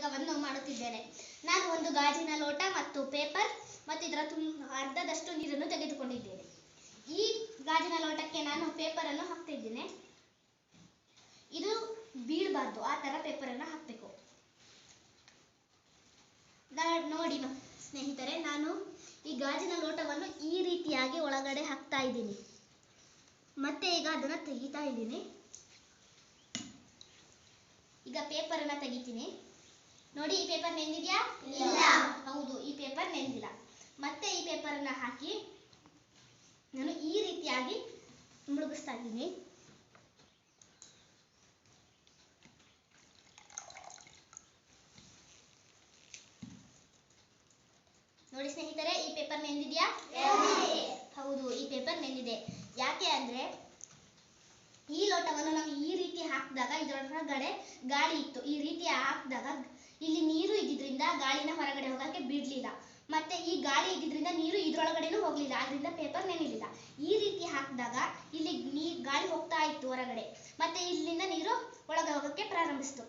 ಪ್ರಯೋಗವನ್ನು ಮಾಡುತ್ತಿದ್ದೇನೆ. ನಾನು ಒಂದು ಗಾಜಿನ ಲೋಟ ಮತ್ತು ಪೇಪರ್ ಮತ್ತು ಇದರ ತುಂ, ಅರ್ಧದಷ್ಟು ನೀರನ್ನು ತೆಗೆದುಕೊಂಡಿದ್ದೇನೆ. ಈ ಗಾಜಿನ ಲೋಟಕ್ಕೆ ನಾನು ಪೇಪರನ್ನು ಅನ್ನು ಹಾಕ್ತಿದ್ದೇನೆ. ಇದು ಬೀಳಬಾರ್ದು. ಆ ಥರ ಪೇಪರನ್ನು ಹಾಕಬೇಕು. ನೋಡಿ ಸ್ನೇಹಿತರೆ, ನಾನು ಈ ಗಾಜಿನ ಲೋಟವನ್ನು ಈ ರೀತಿಯಾಗಿ ಒಳಗಡೆ ಹಾಕ್ತಾ ಇದ್ದೀನಿ. ಮತ್ತೆ ಈಗ ಅದನ್ನು ತೆಗಿತಾ ಇದ್ದೀನಿ. ಈಗ ಪೇಪರನ್ನು ತೆಗಿತೀನಿ. ನೋಡಿ ಈ ಪೇಪರ್ ನೆಂದಿದ್ಯಾ? ಇಲ್ಲ. ಹೌದು ಈ ಪೇಪರ್ ನೆಂದಿಲ್ಲ. ಮತ್ತೆ ಈ ಪೇಪರನ್ನ ಹಾಕಿ ನಾನು ಈ ರೀತಿಯಾಗಿ ಮುಳುಗಿಸ್ತಾ ಇದ್ದೀನಿ. ನೋಡಿ ಸ್ನೇಹಿತರೆ ಈ ಪೇಪರ್ ನೆಂದಿದ್ಯಾ? ಹೌದು ಈ ಪೇಪರ್ ನೆಂದಿದೆ. ಯಾಕೆ ಅಂದ್ರೆ ಈ ಲೋಟವನ್ನು ನಾವು ಈ ರೀತಿ ಹಾಕಿದಾಗ ಇದರೊಳಗಡೆ ಗಾಳಿ ಇತ್ತು. ಈ ರೀತಿ ಹಾಕಿದಾಗ ಇದ್ದಿದ್ರಿಂದ ಗಾಳಿನ ಹೊರಗಡೆ ಹೋಗಕ್ಕೆ ಬಿಡ್ಲಿಲ್ಲ. ಮತ್ತೆ ಈ ಗಾಳಿ ಇದ್ದಿದ್ರಿಂದ ನೀರು ಇದ್ರೊಳಗಡೆನೂ ಹೋಗ್ಲಿಲ್ಲ. ಆದ್ರಿಂದ ಪೇಪರ್ ನೆನಿಲಿಲ್ಲ. ಈ ರೀತಿ ಹಾಕಿದಾಗ ಇಲ್ಲಿ ನೀ, ಗಾಳಿ ಹೋಗ್ತಾ ಇತ್ತು ಹೊರಗಡೆ. ಮತ್ತೆ ಇಲ್ಲಿಂದ ನೀರು ಒಳಗೆ ಹೋಗಕ್ಕೆ ಪ್ರಾರಂಭಿಸ್ತು.